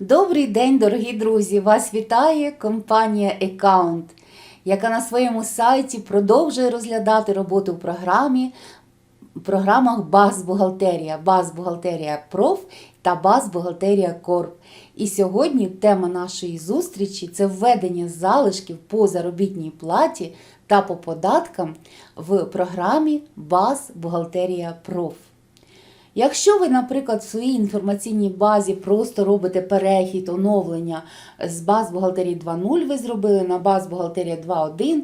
Добрий день, дорогі друзі! Вас вітає компанія Account, яка на своєму сайті продовжує розглядати роботу в програмі, в програмах Баз Бухгалтерія, Баз Бухгалтерія Проф та Баз Бухгалтерія Корп. І сьогодні тема нашої зустрічі це введення залишків по заробітній платі та по податкам в програмі Баз Бухгалтерія Проф. Якщо ви, наприклад, в своїй інформаційній базі просто робите перехід, оновлення з баз бухгалтерії 2.0 ви зробили на баз бухгалтерія 2.1,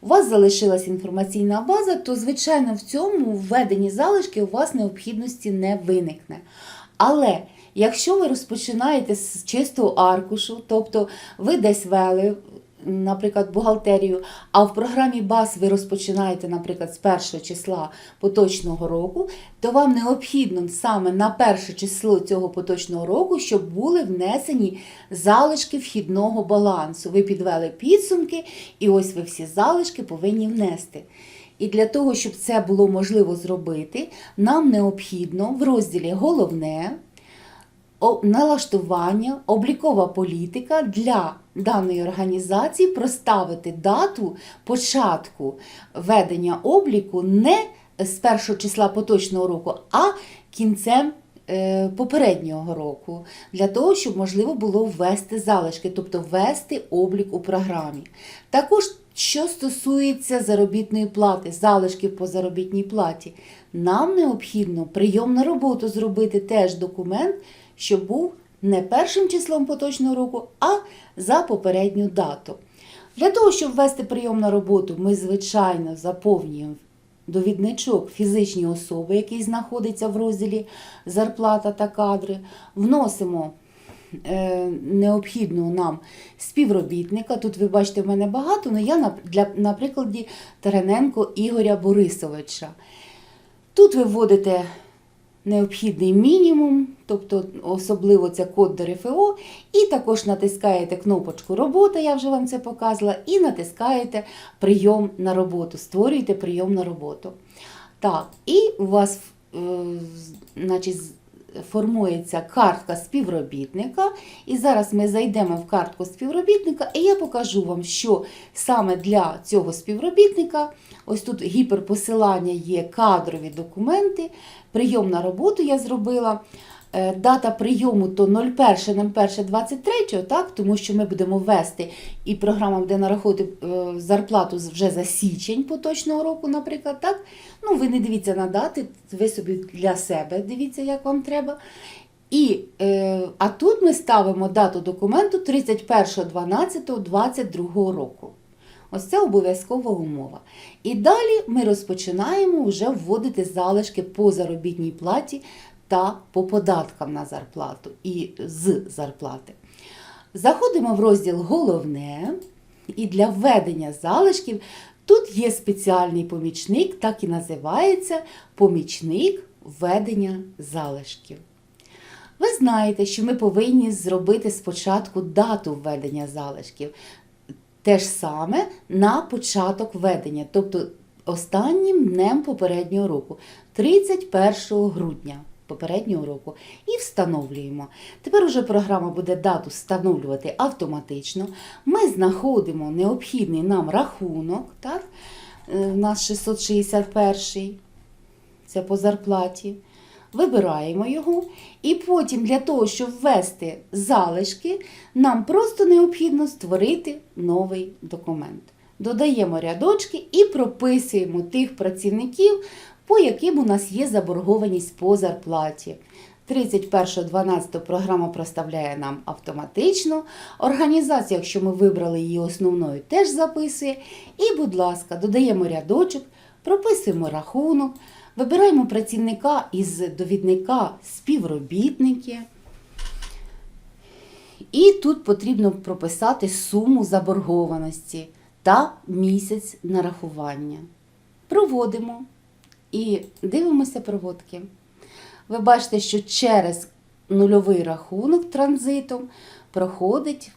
у вас залишилась інформаційна база, то, звичайно, в цьому введенні залишки у вас необхідності не виникне. Але якщо ви розпочинаєте з чистого аркушу, тобто ви десь вели, наприклад, бухгалтерію, а в програмі БАС ви розпочинаєте, наприклад, з першого числа поточного року, то вам необхідно саме на перше число цього поточного року, щоб були внесені залишки вхідного балансу. Ви підвели підсумки, і ось ви всі залишки повинні внести. І для того, щоб це було можливо зробити, нам необхідно в розділі Головне налаштування, облікова політика для даної організації проставити дату початку ведення обліку не з першого числа поточного року, а кінцем е, попереднього року, для того, щоб можливо було ввести залишки, тобто ввести облік у програмі. Також, що стосується заробітної плати, залишків по заробітній платі, нам необхідно прийом на роботу зробити теж документ, щоб був не першим числом поточного року, а за попередню дату. Для того, щоб ввести прийом на роботу, ми, звичайно, заповнюємо довідничок фізичні особи, який знаходиться в розділі зарплата та кадри, вносимо необхідного нам співробітника. Тут ви бачите, в мене багато, але я для, на прикладі Тарененко Ігоря Борисовича. Тут ви вводите необхідний мінімум, тобто особливо це код до РФО, і також натискаєте кнопочку Робота, я вже вам це показувала, і натискаєте прийом на роботу, створюєте прийом на роботу. Так, і у вас е, значить, формується картка співробітника. І зараз ми зайдемо в картку співробітника, і я покажу вам, що саме для цього співробітника, ось тут гіперпосилання є кадрові документи, прийом на роботу я зробила. Е, Дата прийому то 01.01.23, так, тому що ми будемо ввести і програма буде нараховувати е, зарплату вже за січень поточного року, наприклад. так. Ну, ви не дивіться на дати, ви собі для себе дивіться, як вам треба. І, е, а тут ми ставимо дату документу 31.12.22 року. Ось це обов'язкова умова. І далі ми розпочинаємо вже вводити залишки по заробітній платі та по податкам на зарплату і з зарплати. Заходимо в розділ Головне, і для введення залишків тут є спеціальний помічник, так і називається помічник введення залишків. Ви знаєте, що ми повинні зробити спочатку дату введення залишків. Те ж саме на початок введення, тобто останнім днем попереднього року, 31 грудня попереднього року, і встановлюємо. Тепер уже програма буде дату встановлювати автоматично. Ми знаходимо необхідний нам рахунок, так? Е, У нас 661 це по зарплаті. Вибираємо його, і потім для того, щоб ввести залишки, нам просто необхідно створити новий документ. Додаємо рядочки і прописуємо тих працівників, по яким у нас є заборгованість по зарплаті. 31.12 програма проставляє нам автоматично. Організація, якщо ми вибрали її основною, теж записує. І, будь ласка, додаємо рядочок, прописуємо рахунок, вибираємо працівника із довідника співробітники. І тут потрібно прописати суму заборгованості та місяць нарахування. Проводимо і дивимося проводки. Ви бачите, що через нульовий рахунок транзитом проходить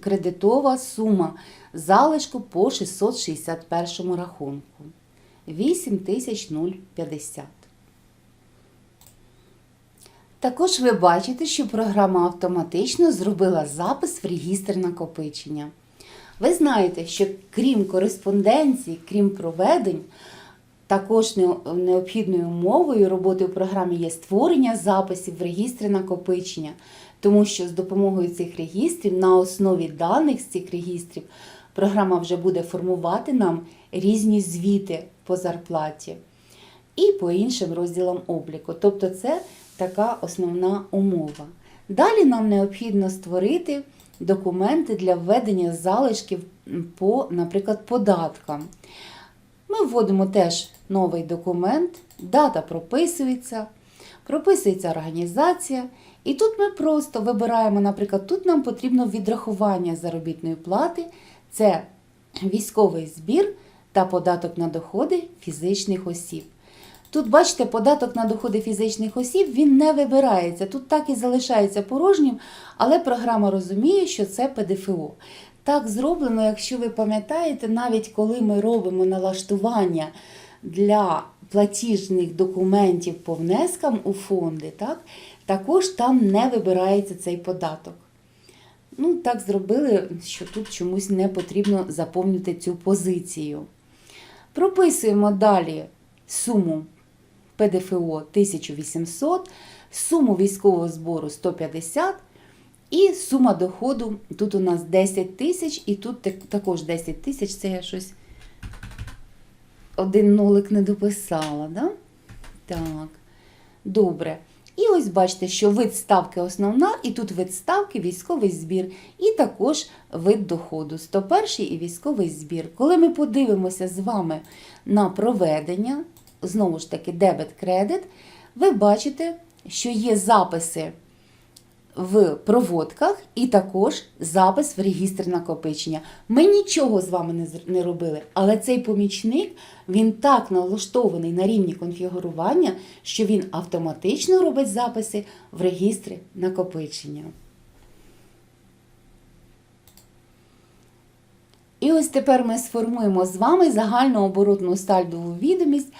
кредитова сума залишку по 661 рахунку 8050. Також ви бачите, що програма автоматично зробила запис в регістр накопичення. Ви знаєте, що крім кореспонденції, крім проведень, також необхідною умовою роботи у програмі є створення записів в регістри накопичення, тому що з допомогою цих регістрів, на основі даних з цих регістрів, програма вже буде формувати нам різні звіти по зарплаті і по іншим розділам обліку. Тобто це така основна умова. Далі нам необхідно створити документи для введення залишків по, наприклад, податкам. Ми вводимо теж новий документ, дата прописується, прописується організація. І тут ми просто вибираємо, наприклад, тут нам потрібно відрахування заробітної плати, це військовий збір та податок на доходи фізичних осіб. Тут, бачите, податок на доходи фізичних осіб він не вибирається. Тут так і залишається порожнім, але програма розуміє, що це ПДФО. Так зроблено, якщо ви пам'ятаєте, навіть коли ми робимо налаштування для платіжних документів по внескам у фонди, так, також там не вибирається цей податок. Ну, так зробили, що тут чомусь не потрібно заповнити цю позицію. Прописуємо далі суму ПДФО 1800, суму військового збору 150 і сума доходу тут у нас 10 тисяч, і тут також 10 тисяч, це я щось один нолик не дописала, да? Так, добре. І ось бачите, що вид ставки основна, і тут вид ставки військовий збір, і також вид доходу 101 і військовий збір. Коли ми подивимося з вами на проведення, знову ж таки, дебет-кредит, ви бачите, що є записи в проводках і також запис в регістр накопичення. Ми нічого з вами не, робили, але цей помічник він так налаштований на рівні конфігурування, що він автоматично робить записи в регістри накопичення. І ось тепер ми сформуємо з вами загальну оборотну стальдову відомість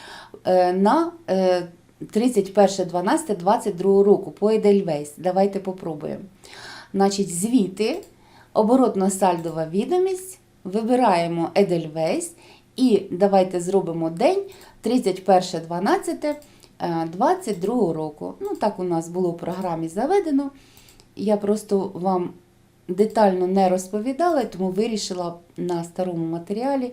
е, на е, 31.12.22 року по Edelweiss. Давайте попробуємо. Значить, звіти, оборотно-сальдова відомість, вибираємо Edelweiss і давайте зробимо день 31.12.22 року. Ну, так у нас було в програмі заведено. Я просто вам детально не розповідала, тому вирішила на старому матеріалі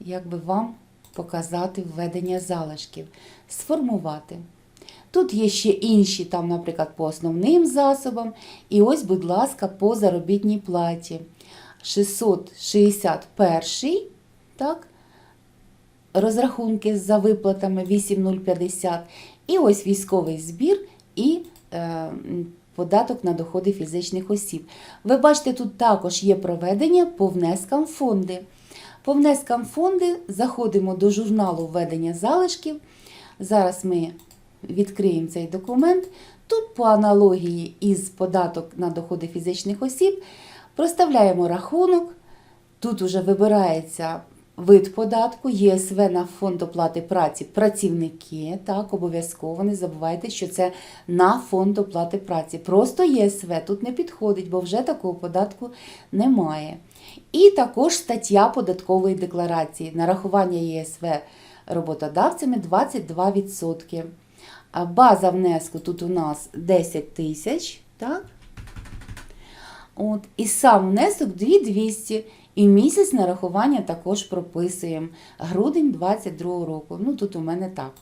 якби вам показати введення залишків, сформувати. Тут є ще інші, там, наприклад, по основним засобам. І ось, будь ласка, по заробітній платі. 661, так, розрахунки за виплатами 8050. І ось військовий збір і е, податок на доходи фізичних осіб. Ви бачите, тут також є проведення по внескам фонди. По внескам фонди заходимо до журналу введення залишків. Зараз ми відкриємо цей документ. Тут по аналогії із податок на доходи фізичних осіб проставляємо рахунок. Тут уже вибирається вид податку, ЄСВ на фонд оплати праці працівники. Так, обов'язково не забувайте, що це на фонд оплати праці. Просто ЄСВ тут не підходить, бо вже такого податку немає. І також стаття податкової декларації. Нарахування ЄСВ роботодавцями 22%. База внеску тут у нас 10 тисяч. От, і сам внесок 2200. І місяць нарахування також прописуємо. Грудень 22 року. Ну, тут у мене так.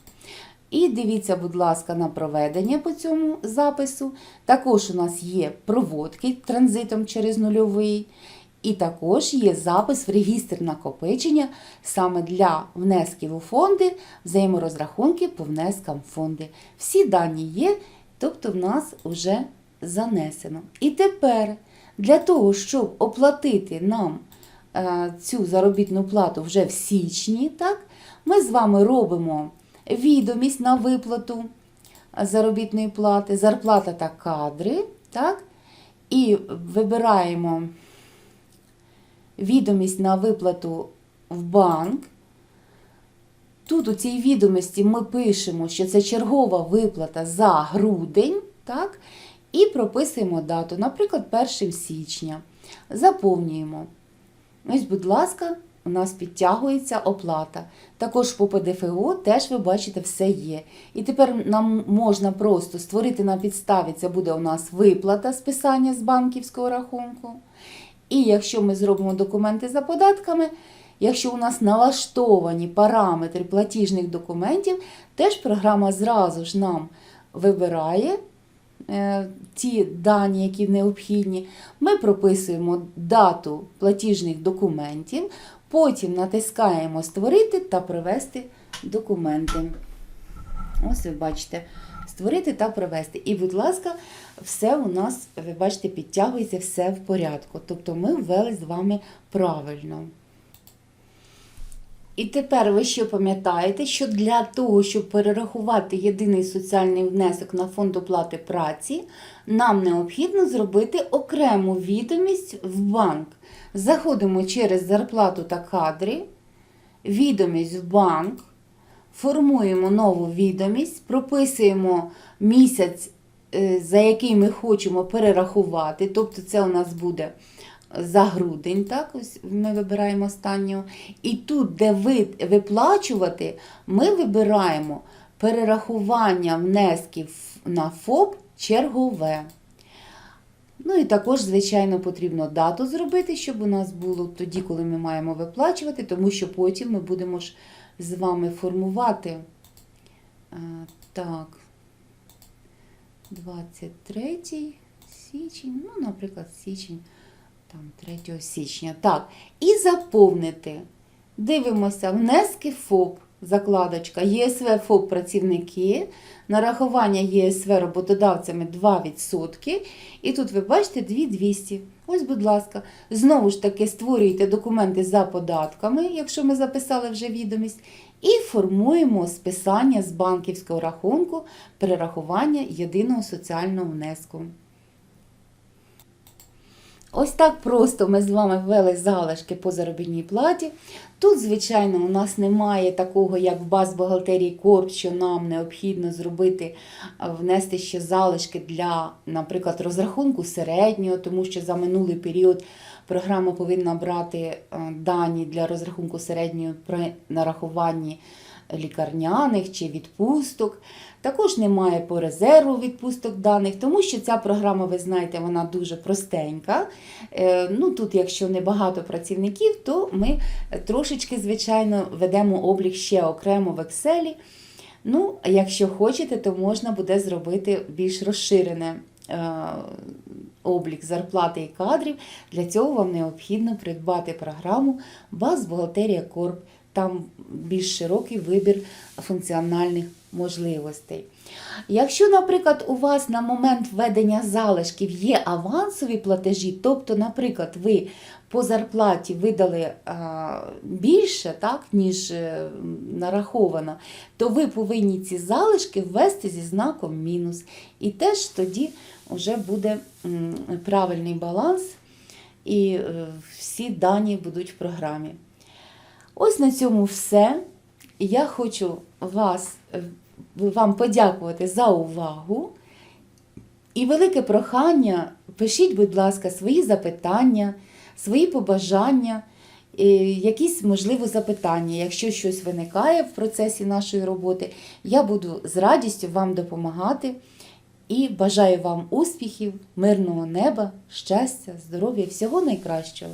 І дивіться, будь ласка, на проведення по цьому запису. Також у нас є проводки транзитом через нульовий. І також є запис в регістр накопичення саме для внесків у фонди, взаєморозрахунки по внескам в фонди. Всі дані є, тобто в нас вже занесено. І тепер для того, щоб оплатити нам е, цю заробітну плату вже в січні, так, ми з вами робимо відомість на виплату заробітної плати, зарплата та кадри. Так, і вибираємо відомість на виплату в банк. Тут у цій відомості ми пишемо, що це чергова виплата за грудень, так? І прописуємо дату, наприклад, 1 січня. Заповнюємо. Ось, будь ласка, у нас підтягується оплата. Також по ПДФО теж ви бачите, все є. І тепер нам можна просто створити на підставі, це буде у нас виплата списання з банківського рахунку. І якщо ми зробимо документи за податками, якщо у нас налаштовані параметри платіжних документів, теж програма зразу ж нам вибирає е, ті дані, які необхідні. Ми прописуємо дату платіжних документів, потім натискаємо Створити та привести документи. Ось ви бачите, створити та привести. І, будь ласка, все у нас, ви бачите, підтягується все в порядку. Тобто ми ввели з вами правильно. І тепер ви що пам'ятаєте, що для того, щоб перерахувати єдиний соціальний внесок на фонд оплати праці, нам необхідно зробити окрему відомість в банк. Заходимо через зарплату та кадри, відомість в банк, формуємо нову відомість, прописуємо місяць, е, за який ми хочемо перерахувати. Тобто це у нас буде за грудень, так, ось ми вибираємо останнього. І тут, де вид виплачувати, ми вибираємо перерахування внесків на ФОП чергове. Ну і також, звичайно, потрібно дату зробити, щоб у нас було тоді, коли ми маємо виплачувати, тому що потім ми будемо ж з вами формувати. Так, 23 січень, ну, наприклад, січень, там, 3 січня. Так, і заповнити. Дивимося, внески ФОП, закладочка, ЄСВ ФОП працівники, нарахування ЄСВ роботодавцями 2%. І тут ви бачите 2200. Ось, будь ласка, знову ж таки створюйте документи за податками, якщо ми записали вже відомість, і формуємо списання з банківського рахунку перерахування єдиного соціального внеску. Ось так просто ми з вами ввели залишки по заробітній платі. Тут, звичайно, у нас немає такого, як в баз бухгалтерії Корп, що нам необхідно зробити, внести ще залишки для, наприклад, розрахунку середнього, тому що за минулий період програма повинна брати е, дані для розрахунку середнього при нарахуванні лікарняних чи відпусток. Також немає по резерву відпусток даних, тому що ця програма, ви знаєте, вона дуже простенька. Е, Ну, Тут, якщо не багато працівників, то ми трошечки, звичайно, ведемо облік ще окремо в Excel. Ну, якщо хочете, то можна буде зробити більш розширене е, облік зарплати і кадрів. Для цього вам необхідно придбати програму Баз Бухгалтерія Корп. Там більш широкий вибір функціональних можливостей. Якщо, наприклад, у вас на момент введення залишків є авансові платежі, тобто, наприклад, ви по зарплаті видали а, більше, так, ніж е, нараховано, то ви повинні ці залишки ввести зі знаком мінус. І теж тоді вже буде правильний баланс, і е, всі дані будуть в програмі. Ось на цьому все. Я хочу вас, е, вам подякувати за увагу. І велике прохання, пишіть, будь ласка, свої запитання, свої побажання, е, якісь, можливо, запитання. Якщо щось виникає в процесі нашої роботи, я буду з радістю вам допомагати. І бажаю вам успіхів, мирного неба, щастя, здоров'я, всього найкращого.